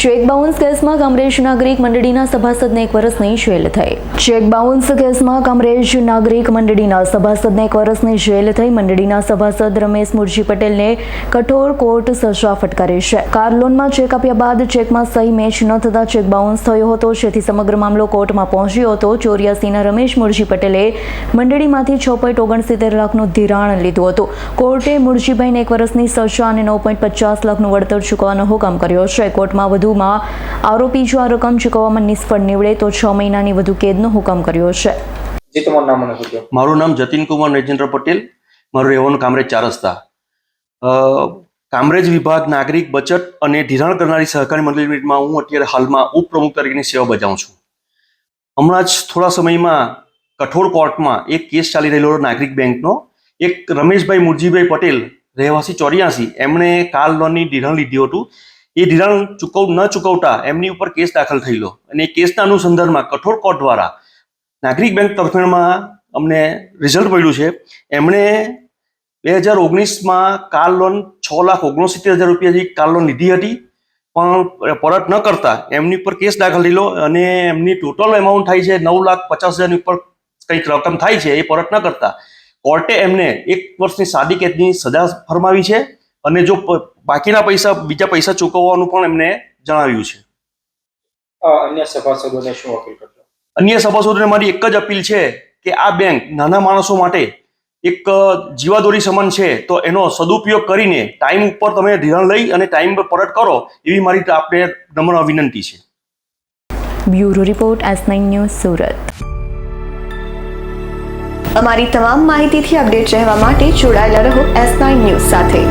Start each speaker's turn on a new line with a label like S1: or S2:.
S1: Check bounce કેસમાં કામરેજ નાગરિક મંડળીના સભાસદને એક વર્ષની જેલ થઈ. ચેક બાઉન્સ કેસમાં કામરેજ નાગરિક મંડળીના સભાસદને એક વર્ષની જેલ થઈ. મંડળીના સભાસદ રમેશ મુરજી પટેલને કઠોર કોર્ટ સજા ફટકારી છે. કાર લોનમાં ચેક આપ્યા બાદ ચેકમાં સહી મેચ ન થતા ચેક બાઉન્સ થયો હતો. જેથી સમગ્ર મામલો કોર્ટમાં પહોંચ્યો હતો. ચોર્યાસીના રમેશ મુરજી પટેલે મંડળીમાંથી છ પોઈન્ટ ઓગણસિત્તેર લાખનું ધિરાણ લીધું હતું. કોર્ટે મુરજીભાઈને એક વર્ષની સજા અને નવ પોઈન્ટ પચાસ લાખનું વળતર ચૂકવવાનો હુકમ કર્યો છે. કોર્ટમાં વધુમાં આરોપી જો આ રકમ ચૂકવવામાં નિષ્ફળ નીવડે તો છ મહિનાની વધુ કેદનો હુકમ કર્યો છે.
S2: મારું નામ જતીન કુમાર નરેન્દ્ર પટેલ. મારું રહેવાનું કામરેજ ચાર રસ્તા કામરેજ વિભાગ નાગરિક બચત અને ધિરાણ કરનારી સહકારી મંડળીમાં હું અત્યારે હાલમાં ઉપપ્રમુખ તરીકેની સેવા બજાવું છું. હમણાં જ થોડા સમયમાં કઠોળ કોર્ટમાં એક કેસ ચાલી રહેલો હતો નાગરિક બેંકનો. એક રમેશભાઈ મુરજીભાઈ પટેલ રહેવાસી ચોર્યાસી. એમણે કાર લોનની ધિરાણ લીધું હતું. એ ધિરાણ ચૂકવ, ન ચૂકવતા એમની ઉપર કેસ દાખલ થયેલો. અને એ કેસના અનુસંધાનમાં કઠોર કોર્ટ દ્વારા નાગરિક બેંક તરફેણમાં અમને રિઝલ્ટ મળ્યું છે. એમણે બે હજાર ઓગણીસમાં કાર લોન છ લાખ ઓગણસિત્તેર હજાર રૂપિયાની કાર લોન લીધી હતી, પણ પરત ન કરતા એમની ઉપર કેસ દાખલ થયેલો અને એમની ટોટલ એમાઉન્ટ થાય છે નવ લાખ પચાસ હજારની ઉપર કંઈક રકમ થાય છે એ પરત ન કરતા. કોર્ટે એમને એક વર્ષની સાદી કેદની સજા ફરમાવી છે. અને જો બાકીના પૈસા બીજા પૈસા ચૂકવવાનું પણ એમને જણાવ્યું છે.
S3: અન્ય સભાસદોને શું અપીલ કરશો?
S2: અન્ય સભાસદોને મારી એક જ અપીલ છે કે આ બેંક નાના માણસો માટે એક જીવાદોરી સમાન છે તો એનો સદુપયોગ કરીને ટાઈમ ઉપર તમે ધિરાણ લઈ અને ટાઈમ પર પરત કરો એવી મારી આપને નમ્ર વિનંતી છે.
S1: Bureau report S nine news Surat.
S4: અમારી તમામ માહિતીથી અપડેટ રહેવા માટે જોડાયેલા રહો એસ નાઇન ન્યૂઝ સાથે.